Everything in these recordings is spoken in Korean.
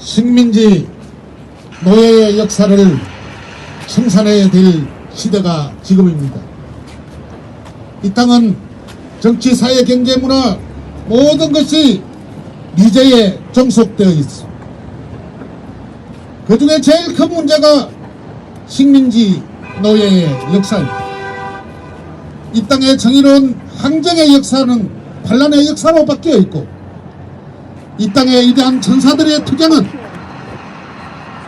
식민지 노예의 역사를 청산해야 될 시대가 지금입니다. 이 땅은 정치, 사회, 경제, 문화 모든 것이 미제에 종속되어 있어. 그 중에 제일 큰 문제가 식민지 노예의 역사입니다. 이 땅의 정의로운 항쟁의 역사는 반란의 역사로 바뀌어 있고 이 땅의 위대한 전사들의 투쟁은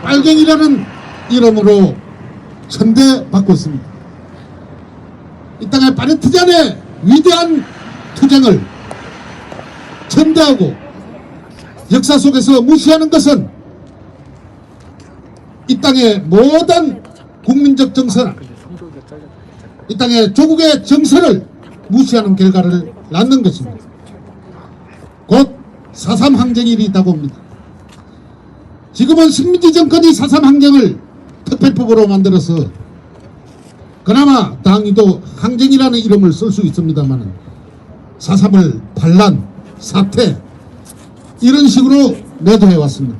빨갱이라는 이름으로 천대받고 있습니다. 이 땅의 파리트잔의 위대한 투쟁을 천대하고 역사 속에서 무시하는 것은 이 땅의 모든 국민적 정서나 이 땅의 조국의 정서를 무시하는 결과를 낳는 것입니다. 곧 4.3 항쟁일이 있다고 봅니다. 지금은 식민지 정권이 4.3 항쟁을 특별법으로 만들어서 그나마 당이도 항쟁이라는 이름을 쓸 수 있습니다만 4.3을 반란, 사태 이런 식으로 내도해 왔습니다.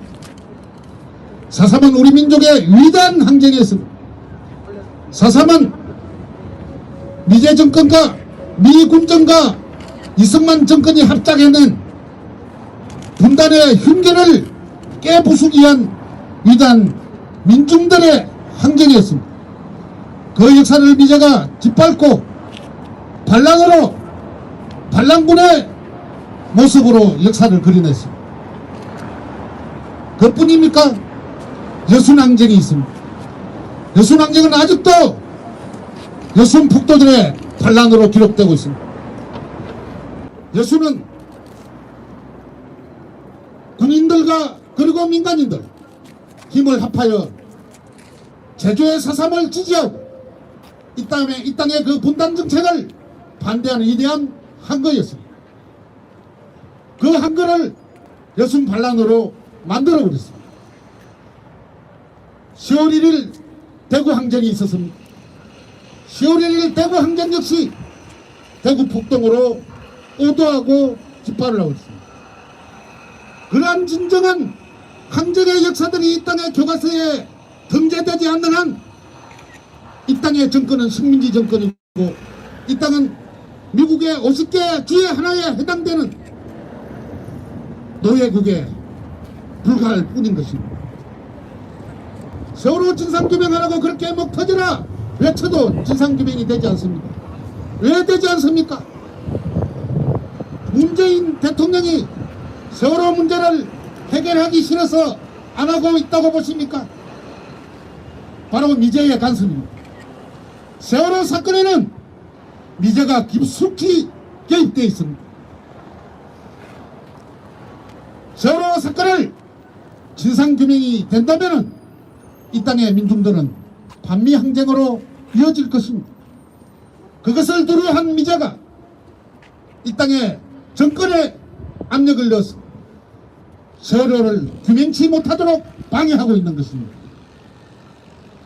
4.3은 우리 민족의 위대한 항쟁이었습니다. 4.3은 미제 정권과 미 군정과 이승만 정권이 합작해낸 분단의 흉계를 깨부수기 위한 위대한 민중들의 항쟁이었습니다. 그 역사를 미제가 짓밟고 반란으로 반란군의 모습으로 역사를 그려냈습니다. 그뿐입니까? 여순항쟁이 있습니다. 여순항쟁은 아직도 여순 북도들의 반란으로 기록되고 있습니다. 여순은 군인들과 그리고 민간인들 힘을 합하여 제주의 사삼을 지지하고 이 땅에 이 땅의 그 분단 정책을 반대하는 위대한 한거였습니다. 그 한거를 여순 반란으로 만들어 버렸습니다. 10월 1일 대구 항쟁이 있었습니다. 10월 1일 대구 항쟁 역시 대구 북동으로 오도하고 집발을 하고 있습니다. 그러한 진정한 항쟁의 역사들이 이 땅의 교과서에 등재되지 않는 한 이 땅의 정권은 식민지 정권이고 이 땅은 미국의 50개 주의 하나에 해당되는 노예국에 불과할 뿐인 것입니다. 세월호 진상규명하라고 그렇게 목 터져라 외쳐도 진상규명이 되지 않습니다. 왜 되지 않습니까? 문재인 대통령이 세월호 문제를 해결하기 싫어서 안 하고 있다고 보십니까? 바로 미제의 간섭입니다. 세월호 사건에는 미제가 깊숙이 개입되어 있습니다. 세월호 사건을 진상규명이 된다면 이 땅의 민중들은 반미항쟁으로 이어질 것입니다. 그것을 두려워한 미제가 이 땅에 정권에 압력을 넣어서 세월호를 규명치 못하도록 방해하고 있는 것입니다.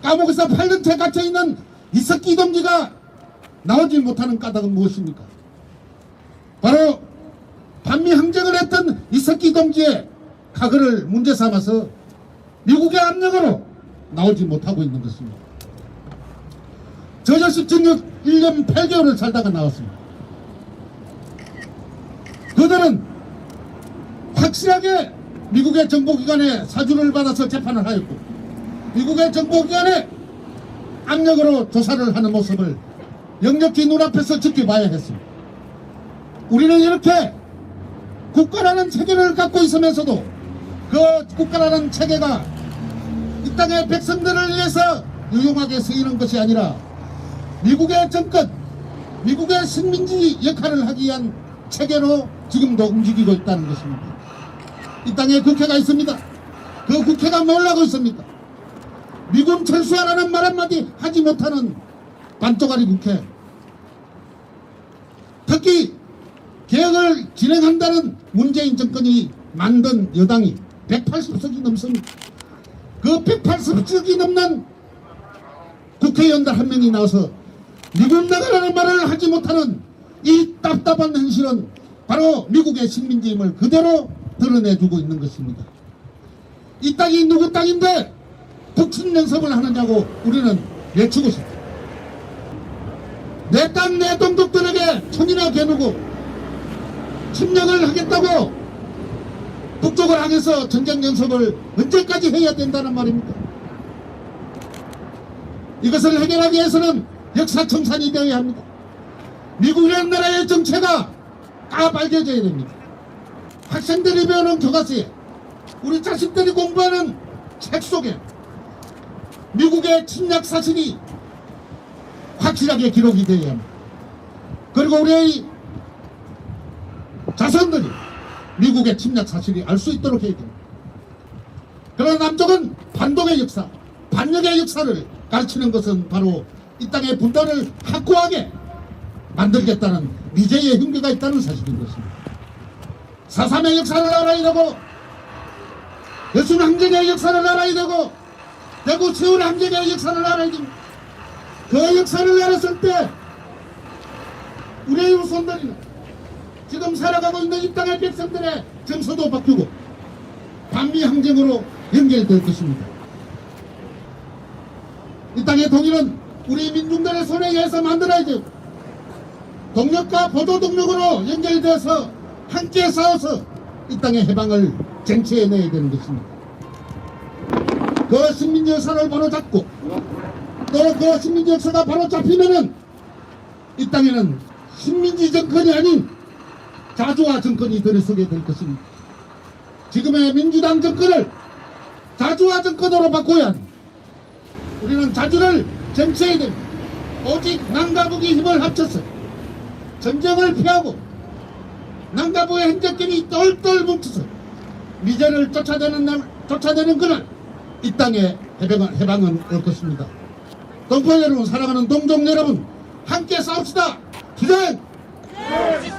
감옥에서 8년째 갇혀있는 이석기 동지가 나오지 못하는 까닭은 무엇입니까? 바로 반미 항쟁을 했던 이석기 동지의 과거를 문제 삼아서 미국의 압력으로 나오지 못하고 있는 것입니다. 저 자식 징역 1년 8개월을 살다가 나왔습니다. 그들은 확실하게 미국의 정보기관에 사주를 받아서 재판을 하였고 미국의 정보기관에 압력으로 조사를 하는 모습을 역력히 눈앞에서 지켜봐야 했습니다. 우리는 이렇게 국가라는 체계를 갖고 있으면서도 그 국가라는 체계가 이 땅의 백성들을 위해서 유용하게 쓰이는 것이 아니라 미국의 정권, 미국의 식민지 역할을 하기 위한 체계로 지금도 움직이고 있다는 것입니다. 이 땅에 국회가 있습니다. 그 국회가 뭘 하고 있습니까? 미군 철수하라는 말 한마디 하지 못하는 반쪽아리 국회. 특히 개혁을 진행한다는 문재인 정권이 만든 여당이 180석이 넘습니다. 그 180석이 넘는 국회의원들 한 명이 나와서 미군 나가라는 말을 하지 못하는 이 답답한 현실은 바로 미국의 식민지임을 그대로 드러내주고 있는 것입니다. 이 땅이 누구 땅인데 북측 연습을 하느냐고 우리는 외치고 싶다. 내 땅 내 동족들에게 천이나 겨누고 침략을 하겠다고 북쪽을 향해서 전쟁 연습을 언제까지 해야 된다는 말입니까? 이것을 해결하기 위해서는 역사 청산이 되어야 합니다. 미국이라는 나라의 정체가 까발겨져야 됩니다. 학생들이 배우는 교과서에 우리 자식들이 공부하는 책 속에 미국의 침략 사실이 확실하게 기록이 되어야 합니다. 그리고 우리의 자손들이 미국의 침략 사실이 알 수 있도록 해야 됩니다. 그러나 남쪽은 반동의 역사, 반역의 역사를 가르치는 것은 바로 이 땅의 분단을 확고하게 만들겠다는 미제의 흉계가 있다는 사실인 것입니다. 사삼의 역사를 알아야 되고 여순 항쟁의 역사를 알아야 되고 대구 세월 항쟁의 역사를 알아야 됩니다. 그 역사를 알았을 때 우리의 후손들이는 지금 살아가고 있는 이 땅의 백성들의 정서도 바뀌고 반미 항쟁으로 연결될 것입니다. 이 땅의 통일은 우리 민중들의 손에 의해서 만들어야죠. 동력과 보조 동력으로 연결돼서 함께 싸워서 이 땅의 해방을 쟁취해내야 되는 것입니다. 그 식민지 역사를 바로 잡고 또그 식민지 역사가 바로 잡히면은 이 땅에는 식민지 정권이 아닌 자주화 정권이 들어서게 될 것입니다. 지금의 민주당 정권을 자주화 정권으로 바꿔야 합니다. 우리는 자주를 쟁취해야 됩니다. 오직 남가북이 힘을 합쳐서 전쟁을 피하고 남가부의 행적들이 똘똘 뭉쳐서 미제를 쫓아내는 날, 쫓아내는 그날 이 땅에 해방은, 해방은 올 것입니다. 동포 여러분 사랑하는 동족 여러분 함께 싸웁시다. 기장! 네.